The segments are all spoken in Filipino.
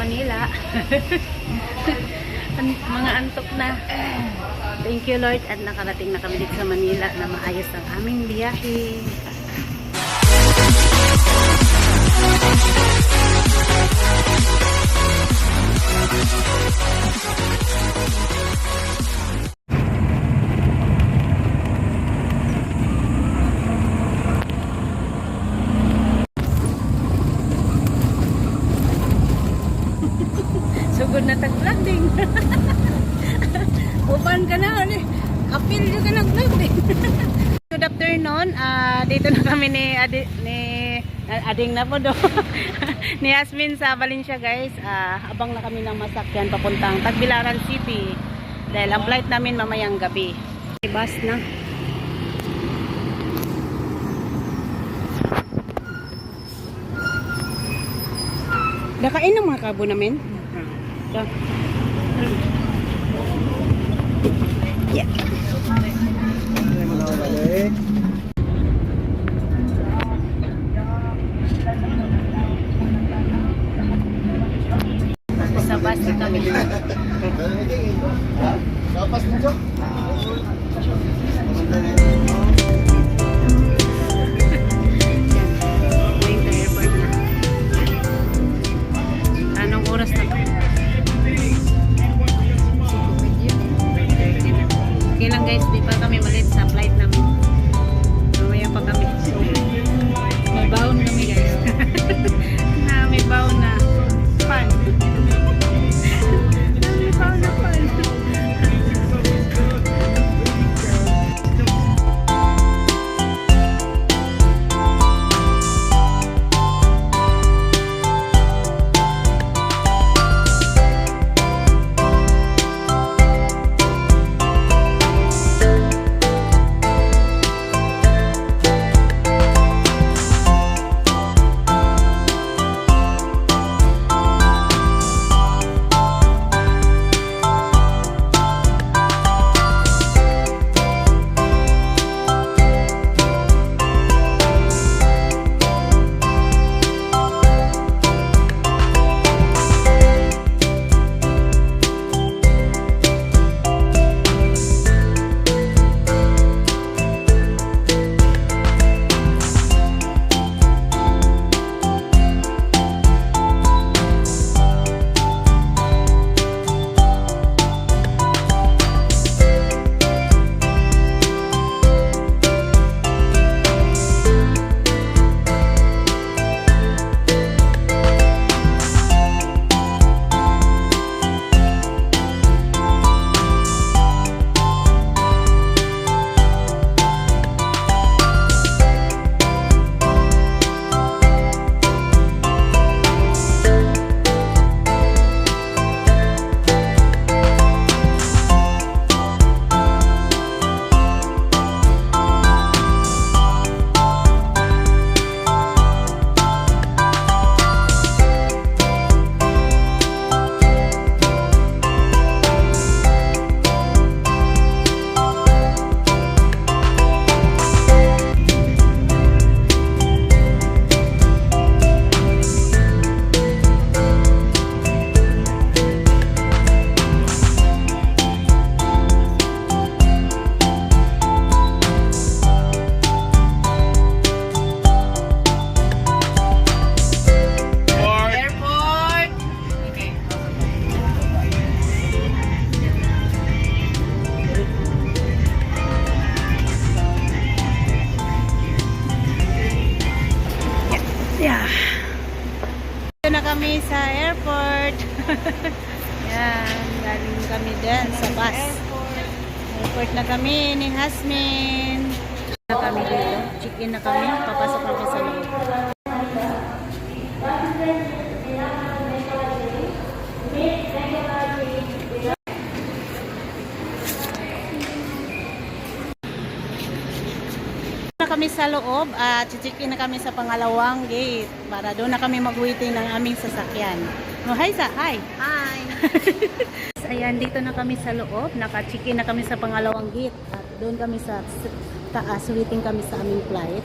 Manila. An- mga antok na. Thank you Lord at nakarating na kami dito sa Manila na maayos ang aming biyahe. Sugod afternoon. Ah, dito na kami ni Adi, ni ah, Ading na po do. ni Yasmin sa Valencia guys. Ah, abang na kami ng masakyan papuntang Tagbilaran City. Dahil ang flight namin mamayang gabi. Bus na. Nakain ng mga kabo namin. Yeah. Yeah. Kami. Papasok kami sa loob. kami sa loob at chichikin na kami sa pangalawang gate para doon na kami mag-waiting ng aming sasakyan. No, hi sa, hi. Hi! Ayan, dito na kami sa loob. Naka-chikin na kami sa pangalawang gate at doon kami sa taas waiting kami sa aming flight.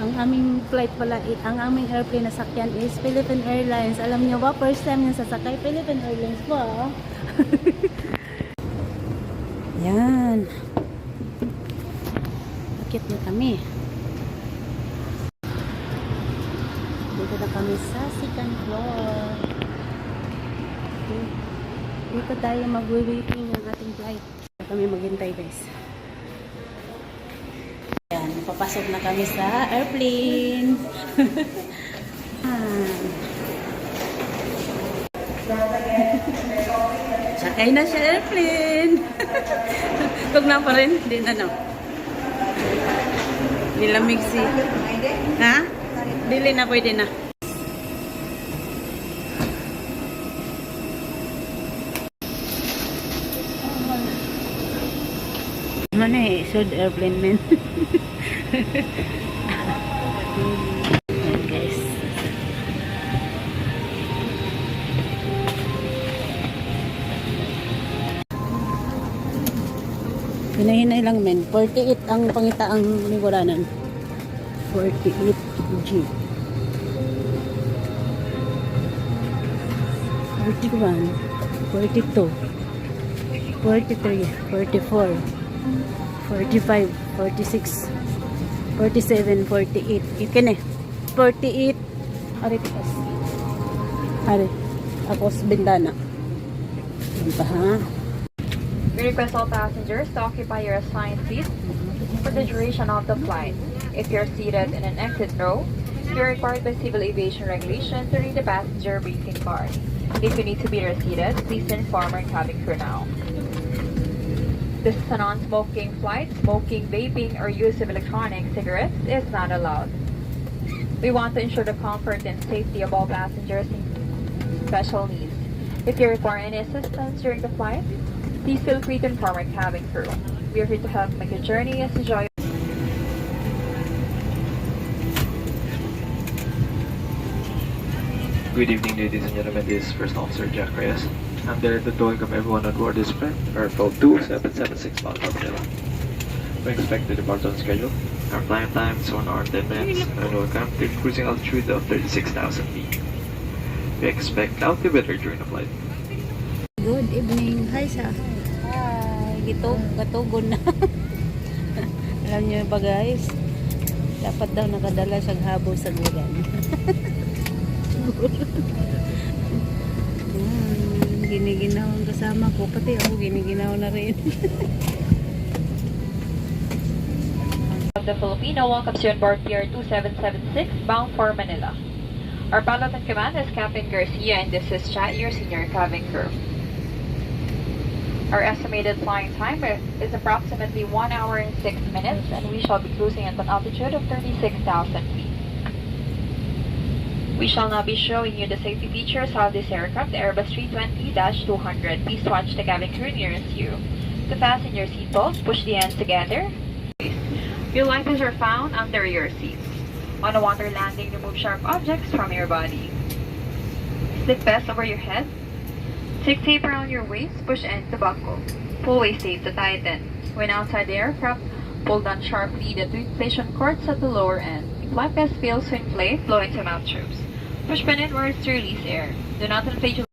Ang aming flight pala, i- ang aming airplane na sakyan is Philippine Airlines. Alam niyo ba, first time yung sasakay Philippine Airlines po. Yan. Akit na kami. Dito na kami sa second floor. Dito tayo mag-waiting ng ating flight. Dito kami maghintay guys. Papasok na kami sa airplane. Sakay na siya airplane. Tugna pa rin. Hindi na no. Nilamig si... Ha? Dili na pwede na. Mana eh, sud airplane men. Ayan, guys. Hinahinay lang men. 48 ang pangitaang liguranan. 48G. 41, 42, 43, 44, 45, 46, 47, 48. Ikin eh. 48. Ari tikas. Ari. Ako sa bintana. Yan ha. We request all passengers to occupy your assigned seat for the duration of the flight. If you're seated in an exit row, you're required by civil aviation regulation to read the passenger briefing card. If you need to be reseated, please inform our cabin crew now. This is a non-smoking flight. Smoking, vaping, or use of electronic cigarettes is not allowed. We want to ensure the comfort and safety of all passengers in special needs. If you require any assistance during the flight, please feel free to inform our cabin crew. We are here to help make your journey as enjoyable. Good evening, ladies and gentlemen. This is First Officer Jack Reyes. I'm delighted to welcome everyone on board this flight, Airfield 2776 Mount Manila. We expect to depart on schedule. Our flying time is 1 hour 10 minutes, and we'll come to cruising altitude of 36,000 feet. We expect cloudy weather during the flight. Good evening. Hi sa. Hi. Gitog, katugon na. Alam niyo ba guys? Dapat daw nakadala siyang habol sa gulan. Giniginaw ang kasama ko. Pati ako giniginaw na rin. the Filipino welcomes you on board Pier 2776 bound for Manila. Our pilot in command is Captain Garcia and this is Chat, your senior cabin crew. Our estimated flying time is approximately 1 hour and 6 minutes and we shall be cruising at an altitude of 36,000 feet. We shall now be showing you the safety features of this aircraft, the Airbus 320-200. Please watch the cabin crew nearest you. To fasten your seatbelts, push the ends together your lighters are found under your seats. On a water landing, remove sharp objects from your body. Slip vest over your head. Take tape around your waist, push ends to buckle. Pull waist tape to tighten. When outside the aircraft, pull down sharply the two inflation cords at the lower end. If life vest fails to inflate, blow into mouth tubes. Push pin inwards to release air. Do not inflate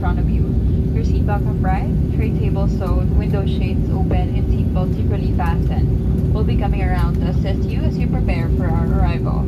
front of you. Your seat back upright, tray table sewed, window shades open, and seatbelt securely fastened. We'll be coming around to assist you as you prepare for our arrival.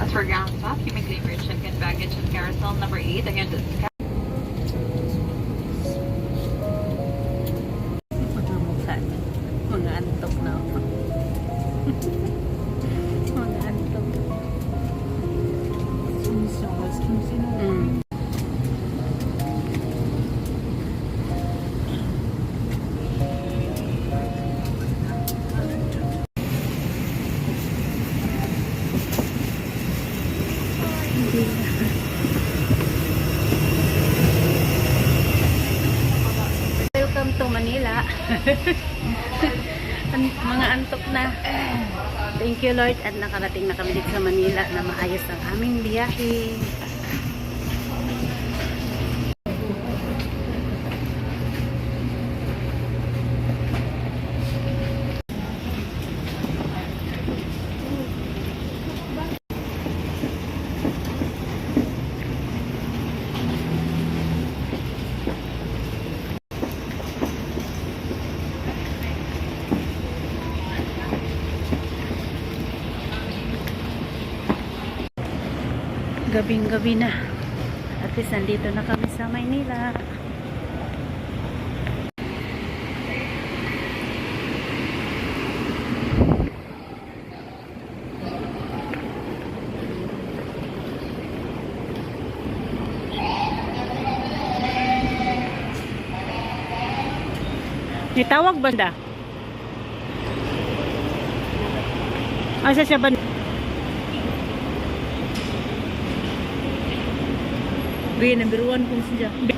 As for ground staff, you may claim your check-in baggage at carousel number 8. Again, Welcome to Manila. An- mga antok na. Thank you Lord at nakarating na kami dito sa Manila na maayos ang aming biyahe. Gabing gabi na. At least nandito na kami sa Maynila. Nitawag banda? Asa siya ba? Be number one kung siya.